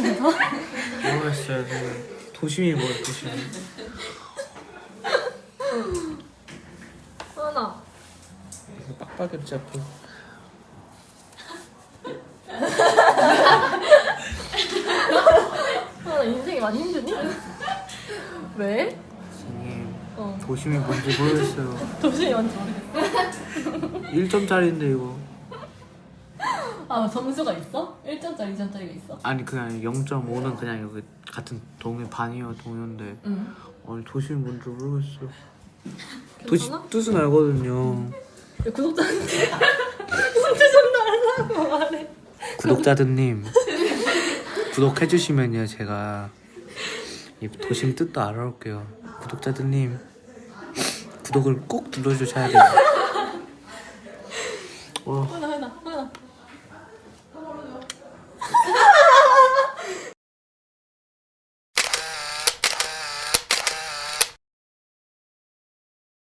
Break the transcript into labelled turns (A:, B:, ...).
A: 모르겠어요. 지금 도심이 뭐예요, 도심?
B: 하나.
A: 빡빡이 잡고.
B: 하나 인생이 많이 힘드니? 왜?
A: 선생님,
B: 어.
A: 도심이 뭔지 모르겠어요.
B: 도저히 뭔지 모르겠어.
A: 1점짜리인데 이거.
B: 아 점수가 있어? 1점짜리 2점짜리가 있어?
A: 아니 아니라 0.5는 그냥 여기 같은 동요 반이요 동요인데
B: 응.
A: 아니 도심이 뭔지 모르겠어요. 도시
B: 괜찮아?
A: 뜻은 알거든요.
B: 야, 구독자한테 문제 좀 달라고 말해.
A: 구독자들님 구독해주시면요 제가 이 도심 뜻도 알아올게요. 구독자들님 구독을 꼭 눌러주셔야 돼요. 와
B: 하나